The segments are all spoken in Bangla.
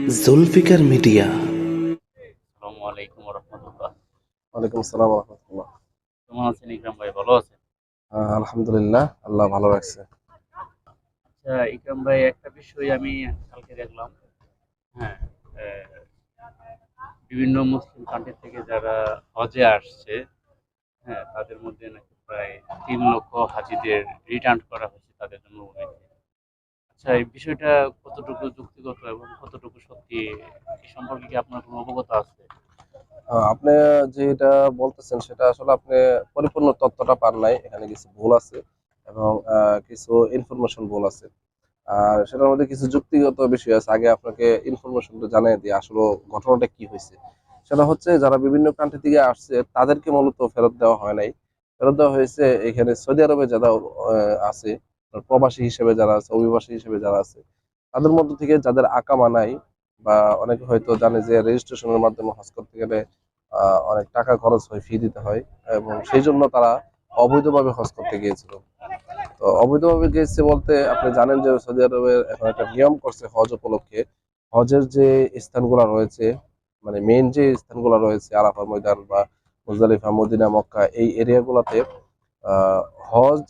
জুলফিকার মিডিয়া। আসসালামু আলাইকুম রহমতুল্লাহ ওয়ালাইকুম আসসালাম রহমতুল্লাহ কেমন আছেন ইকরাম ভাই? ভালো আছেন? আলহামদুলিল্লাহ আল্লাহ ভালো রাখছে। আচ্ছা ইকরাম ভাই একটা বিষয় আমি কালকে দেখলাম। হ্যাঁ আহ, বিভিন্ন মুসলিম কান্ট্রি থেকে যারা হজে আসছে হ্যাঁ তাদের মধ্যে নাকি প্রায় তিন লক্ষ হাজিদের রিটার্ন করা হয়েছে তাদের জন্মভূমিতে আচ্ছা এই বিষয়টা কতটুকু যুক্তিগত এবং কতটুকু সত্যি এই সম্পর্কে কি আপনার কোনো অবগত আছে? আপনি যেটা বলতেছেন সেটা আসলে আপনি পরিপূর্ণ তথ্যটা পান নাই, এখানে কিছু ভুল আছে এবং কিছু ইনফরমেশন ভুল আছে। আর সেটার মধ্যে কিছু যুক্তিগত বিষয় আছে, আগে আপনাকে ইনফরমেশনটা জানিয়ে দিই, আসলে ঘটনাটা কি হয়েছে। সেটা হচ্ছে যারা বিভিন্ন কান্ট্রি থেকে আসছে, তাদেরকে মূলত ফেরত দেওয়া হয় নাই। ফেরত দেওয়া হয়েছে এখানে সৌদি আরবে যারা আছে প্রবাসী হিসেবে যারা আছে, অভিবাসী হিসেবে যারা আছে, তাদের মধ্য থেকে যাদের আকামা নাই বা অনেকে হয়তো জানে যে রেজিস্ট্রেশনের মাধ্যমে হজ করতে গেলে অনেক টাকা খরচ হয় ফি দিতে হয় এবং সেই জন্য তারা অবৈধভাবে হজ করতে গিয়েছিল। তো অবৈধভাবে গিয়েছে বলতে আপনি জানেন যে সৌদি আরবের এখন একটা নিয়ম করছে হজ উপলক্ষে। হজের যে স্থানগুলো রয়েছে মানে মেন যে স্থানগুলো রয়েছে আরাফা ময়দান বা মুজদালিফা, মদিনা, মক্কা, এই এরিয়াগুলোতে হজ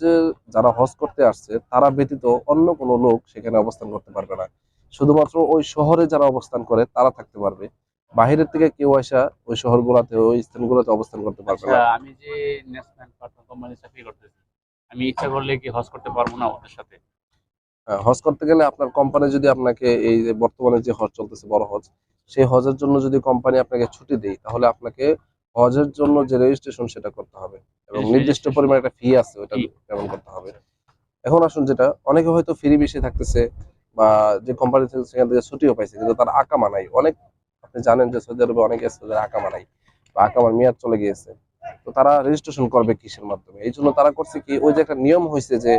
যারা হজ করতে আসছে তারা ব্যতীত অন্য কোনো লোক সেখানে অবস্থান করতে পারবে না। শুধুমাত্র ওই শহরে যারা অবস্থান করে তারা থাকতে পারবে। বাহিরের থেকে কেউ আসা ওই শহর শহরগুলোতে ওই স্থান স্থানগুলোতে অবস্থান করতে পারবে আচ্ছা না আমি যে ন্যাশনাল পার্টনার কোম্পানি চাকরি করতেছি আমি ইচ্ছা করলে কি হজ করতে পারব না ওদের সাথে? হজ করতে গেলে আপনার কোম্পানি যদি আপনাকে এই যে বর্তমানে যে হজ চলতেছে বড় হজ সেই হজের জন্য যদি কোম্পানি আপনাকে ছুটি দেয় তাহলে আপনাকে হজের জন্য যে রেজিস্ট্রেশন সেটা করতে হবে। এবং নির্দিষ্ট পরিমাণ একটা ফি আছে ওটা। পেমেন্ট করতে হবে? এখন আসুন যেটা অনেকে হয়তো ফ্রি বেশি থাকতেছে বা যে কোম্পানি থেকে সেখান থেকে ছুটিও পাইছে কিন্তু তার আকামা নাই অনেক আপনি জানেন যে সৌদি আরবে অনেকে আছে যাদের আকামা নাই বা আকামার মেয়াদ চলে গিয়েছে। তো তারা রেজিস্ট্রেশন করবে কিসের মাধ্যমে? এই জন্য তারা করছে কি ওই যে একটা নিয়ম হয়েছে যে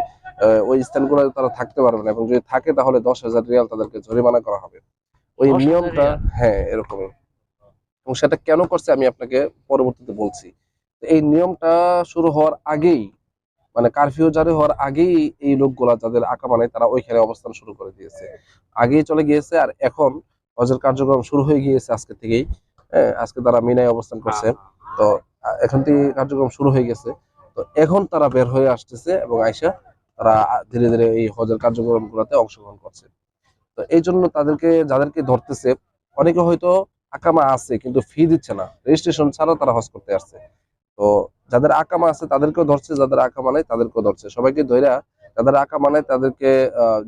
ওই স্থানগুলো তারা থাকতে পারবে না এবং যদি থাকে তাহলে দশ হাজার রিয়াল তাদেরকে জরিমানা করা হবে। ওই নিয়মটা হ্যাঁ এরকমই। এবং সেটা কেন করছে আমি আপনাকে পরবর্তীতে বলছি। এই নিয়মটা শুরু হওয়ার আগেই মানে কারফিউ জারি হওয়ার আগেই এই লোকগুলা যাদের আঁকা মানে তারা ওইখানে অবস্থান শুরু করে দিয়েছে। আগেই চলে গিয়েছে আর এখন হজের কার্যক্রম শুরু হয়ে গিয়েছে আজকে থেকেই হ্যাঁ আজকে তারা মিনায় অবস্থান করছে। তো আহ, এখন থেকে কার্যক্রম শুরু হয়ে গেছে। তো এখন তারা বের হয়ে আসতেছে এবং আইসা তারা ধীরে ধীরে এই হজের কার্যক্রম গুলোতে অংশগ্রহণ করছে। তো এই জন্য তাদেরকে যাদেরকে ধরতেছে অনেকে হয়তো আকামা আছে কিন্তু ফি দিচ্ছে না। রেজিস্ট্রেশন ছাড়া তারা হজ করতে আসছে। তো যাদের আকামা আছে তাদেরকেও ধরছে যাদের আকামা নাই তাদেরকেও ধরছে। সবাইকে ধইরা যাদের আকামা নাই তাদেরকে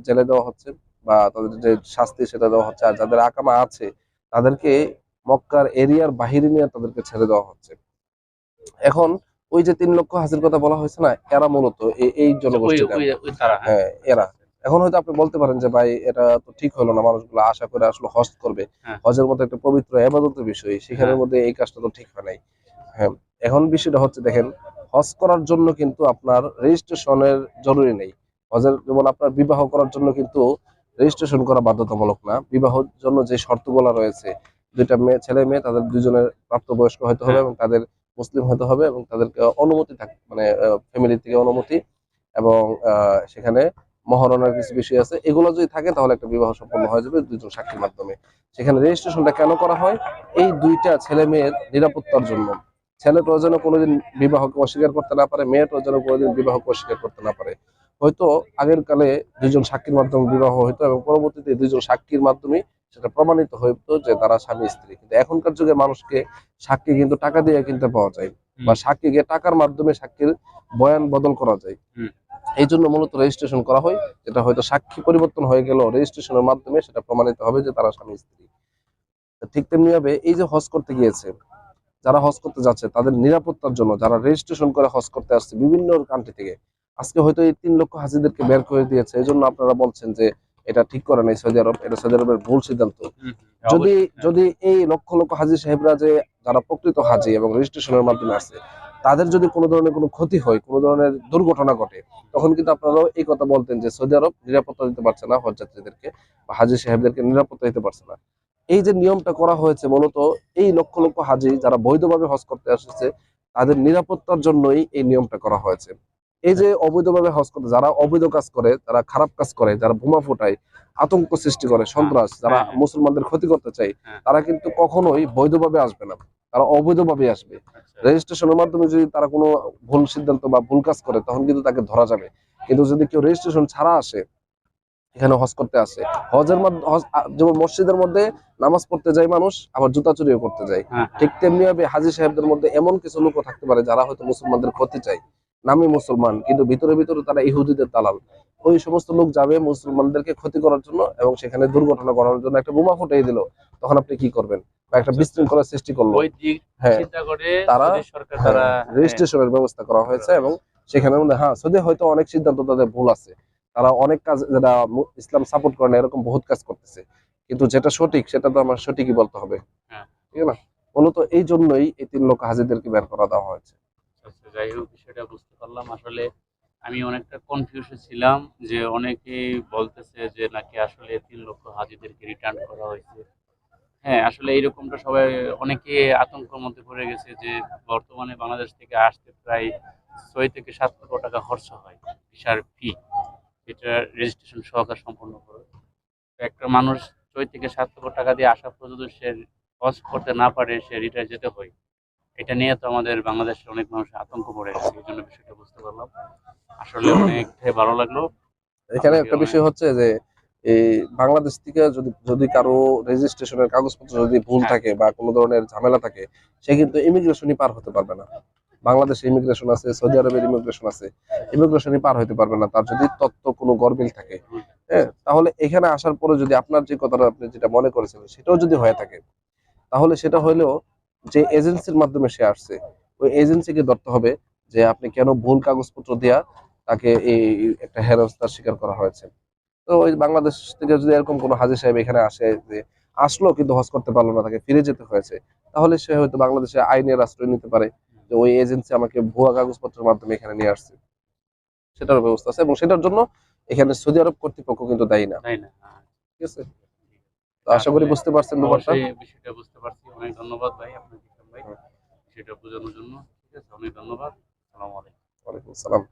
জেলে দেওয়া হচ্ছে বা তাদের যে শাস্তি সেটা দেওয়া হচ্ছে। আর যাদের আকামা আছে তাদেরকে মক্কার এরিয়ার বাহিরে নিয়ে তাদেরকে ছেড়ে দেওয়া হচ্ছে। এখন ওই যে তিন লক্ষ হাজির কথা বলা হয়েছে না এরা মূলত এই- জনগোষ্ঠীটা। হ্যাঁ। হ্যাঁ এরা। এখন হয়তো আপনি বলতে পারেন যে ভাই এটা তো ঠিক হলো না মানুষগুলো আশা করে আসলে হজ করবে। হ্যাঁ। হজের মতো একটা পবিত্র এবাদতের বিষয় সেখানের হ্যাঁ। মধ্যে এই কাজটা তো ঠিক হয় নাই। হ্যাঁ এখন বিষয়টা হচ্ছে দেখেন হজ করার জন্য কিন্তু আপনার রেজিস্ট্রেশনের জরুরি নেই। হজের যেমন আপনার বিবাহ করার জন্য কিন্তু রেজিস্ট্রেশন করা বাধ্যতামূলক না। বিবাহের জন্য যে শর্তগুলো রয়েছে দুইটা মেয়ে ছেলে মেয়ে তাদের দুজনের প্রাপ্তবয়স্ক হতে হবে হ্যাঁ। এবং তাদের মুসলিম হতে হবে এবং তাদেরকে অনুমতি থাক মানে ফ্যামিলি থেকে অনুমতি এবং আহ, সেখানে মহারণার কিছু বিষয় আছে। এগুলো যদি থাকে তাহলে একটা বিবাহ সম্পন্ন হয়ে যাবে দুজন সাক্ষীর মাধ্যমে। সেখানে রেজিস্ট্রেশনটা কেন করা হয়? এই দুইটা ছেলে মেয়ের নিরাপত্তার জন্য। ছেলেটাও যেন কোনোদিন বিবাহকে অস্বীকার করতে না পারে মেয়েটাও যেন কোনোদিন বিবাহকে অস্বীকার করতে না পারে। হয়তো আগের কালে দুজন সাক্ষীর মাধ্যমে বিবাহ হইতো এবং পরবর্তীতে দুইজন সাক্ষীর মাধ্যমে সেটা প্রমাণিত হইতো যে তারা স্বামী স্ত্রী। কিন্তু এখনকার যুগে মানুষকে সাক্ষী কিন্তু টাকা দিয়ে কিনতে পাওয়া যায় বা সাক্ষীকে টাকার মাধ্যমে সাক্ষীর বয়ান বদল করা যায়। এই জন্য মূলত রেজিস্ট্রেশন করা হয় যেটা হয়তো সাক্ষী পরিবর্তন হয়ে গেল রেজিস্ট্রেশনের মাধ্যমে সেটা প্রমাণিত হবে যে তারা স্বামী স্ত্রী। ঠিক তেমনি ভাবে এই যে হজ করতে গিয়েছে যারা হজ করতে যাচ্ছে তাদের নিরাপত্তার জন্য যারা রেজিস্ট্রেশন করে হজ করতে আসছে বিভিন্ন কান্ট্রি থেকে আজকে হয়তো এই তিন লক্ষ হাজিদেরকে বের করে দিয়েছে। এই জন্য আপনারা বলছেন যে এটা ঠিক করে নাই সৌদি আরব এটা সৌদি আরবের ভুল সিদ্ধান্ত। যদি হ্যাঁ। যদি এই লক্ষ লক্ষ হাজি সাহেবরা যে যারা প্রকৃত হাজি এবং রেজিস্ট্রেশনের মাধ্যমে আছে তাদের যদি কোনো ধরনের কোনো ক্ষতি হয় কোনো ধরনের দুর্ঘটনা ঘটে তখন কিন্তু আপনারাও এই কথা বলতেন যে সৌদি আরব নিরাপত্তা দিতে পারছে না হজযাত্রীদেরকে বা হাজি সাহেবদেরকে নিরাপত্তা দিতে পারছে না। এই যে নিয়মটা করা হয়েছে মূলত এই লক্ষ লক্ষ হাজি যারা বৈধভাবে হজ করতে আসছে তাদের নিরাপত্তার জন্যই এই নিয়মটা করা হয়েছে। এই যে অবৈধভাবে হজ করতে যারা অবৈধ কাজ করে যারা খারাপ কাজ করে যারা বোমা ফোটায় আতঙ্ক সৃষ্টি করে সন্ত্রাস যারা হ্যাঁ। মুসলমানদের ক্ষতি করতে চায় হ্যাঁ। তারা কিন্তু কখনোই বৈধভাবে আসবে না। তারা অবৈধভাবে আসবে। আচ্ছা। রেজিস্ট্রেশনের মাধ্যমে যদি তারা কোনো ভুল সিদ্ধান্ত বা ভুল কাজ করে তখন কিন্তু তাকে ধরা যাবে। কিন্তু যদি কেউ রেজিস্ট্রেশন ছাড়া আসে এখানে হজ করতে আসে। হজের মধ্যে যেমন মসজিদের মধ্যে নামাজ পড়তে যায় মানুষ আবার জুতা চুরিও করতে যায়। হ্যাঁ। ঠিক তেমনি ভাবে হাজি সাহেবদের মধ্যে এমন কিছু লোকও থাকতে পারে যারা হয়তো মুসলমানদের ক্ষতি চায়। নামে মুসলমান কিন্তু ভিতরে ভিতরে তারা ইহুদিদের দালাল। ওই সমস্ত লোক যাবে মুসলমানদেরকে ক্ষতি করার জন্য এবং সেখানে দুর্ঘটনা করানোর জন্য একটা বোমা ফুটিয়ে দিল। তখন আপনি কি করবেন? বা একটা বিশৃঙ্খলা সৃষ্টি করল। হ্যাঁ। তারা- রেজিস্ট্রেশনের ব্যবস্থা করা হয়েছে এবং সেখানে হ্যাঁ সৌদি হয়তো অনেক সিদ্ধান্ত তাদের ভুল আছে। তারা অনেক কাজ যারা ইসলাম সাপোর্ট করে না এরকম বহুত কাজ করতেছে। কিন্তু যেটা সঠিক সেটা তো আমার সঠিকই বলতে হবে। হ্যাঁ। ঠিক না? মূলত এই জন্যই এই তিন লোক হাজিদেরকে বের করা দেওয়া হয়েছে। আচ্ছা, যাই হোক বিষয়টা বুঝতে পারলাম। আসলে আমি অনেকটা কনফিউশন ছিলাম যে অনেকেই বলতেছে যে নাকি আসলে তিন লক্ষ হাজিদেরকে রিটার্ন করা হয়েছে। হ্যাঁ আসলে এইরকমটা সবাই অনেকে আতঙ্কের মধ্যে পড়ে গেছে যে বর্তমানে বাংলাদেশ থেকে আসতে প্রায় ছয় থেকে সাত লক্ষ টাকা খরচ হয় ভিসার ফি এটা রেজিস্ট্রেশন সহকার সম্পন্ন করে একটা মানুষ ছয় থেকে সাত লক্ষ টাকা দিয়ে আসা পর্যন্ত সে হজ করতে না পারে সে রিটায়ার যেতে হয়। এটা নিয়ে তো আমাদের বাংলাদেশের অনেক মানুষ আতঙ্ক পড়ে গেছে এই জন্য বিষয়টা বুঝতে পারলাম। আসলে অনেকটাই ভালো লাগল। এখানে একটা বিষয় হচ্ছে যে এই বাংলাদেশ থেকে যদি যদি কারও রেজিস্ট্রেশনের কাগজপত্র যদি ভুল হ্যাঁ। থাকে বা কোনো ধরনের ঝামেলা থাকে সে কিন্তু ইমিগ্রেশনই পার হতে পারবে না। বাংলাদেশে ইমিগ্রেশন আছে সৌদি আরবের ইমিগ্রেশন আছে ইমিগ্রেশনই পার হইতে পারবে না, তার যদি তথ্য কোনো গরমিল থাকে হ্যাঁ তাহলে এখানে আসার পরে যদি আপনার যে কথাটা আপনি যেটা মনে করেছিলেন, সেটাও যদি হয়ে থাকে, তাহলে সেটা হলেও যে এজেন্সির মাধ্যমে সে আসছে, ওই এজেন্সিকে ধরতে হবে যে আপনি কেন ভুল কাগজপত্র দিয়া তাকে এই একটা হেনস্থার শিকার করা হয়েছে। তো ওই বাংলাদেশ থেকে যদি এরকম কোনো হাজির সাহেব এখানে আসে যে আসলো কিন্তু হজ করতে পারল না, তাকে ফিরে যেতে হয়েছে, তাহলে সে হয়তো বাংলাদেশে আইনের আশ্রয় নিতে পারে যে ওই এজেন্সি আমাকে ভুয়া কাগজপত্রের মাধ্যমে এখানে নিয়ে আসছে। সেটার ব্যবস্থা আছে এবং সেটার জন্য এখানে সৌদি আরব কর্তৃপক্ষ কিন্তু দায়ী না। হ্যাঁ। ঠিক আছে? আশা করি বুঝতে পারছেন ব্যাপারটা। বিষয়টা বুঝতে পারছি। অনেক ধন্যবাদ ভাই আপনাকে ভাই। বিষয়টা বোঝানোর জন্য। ঠিক আছে অনেক ধন্যবাদ। সালাম আলাইকুম। ওয়ালাইকুম আসসালাম।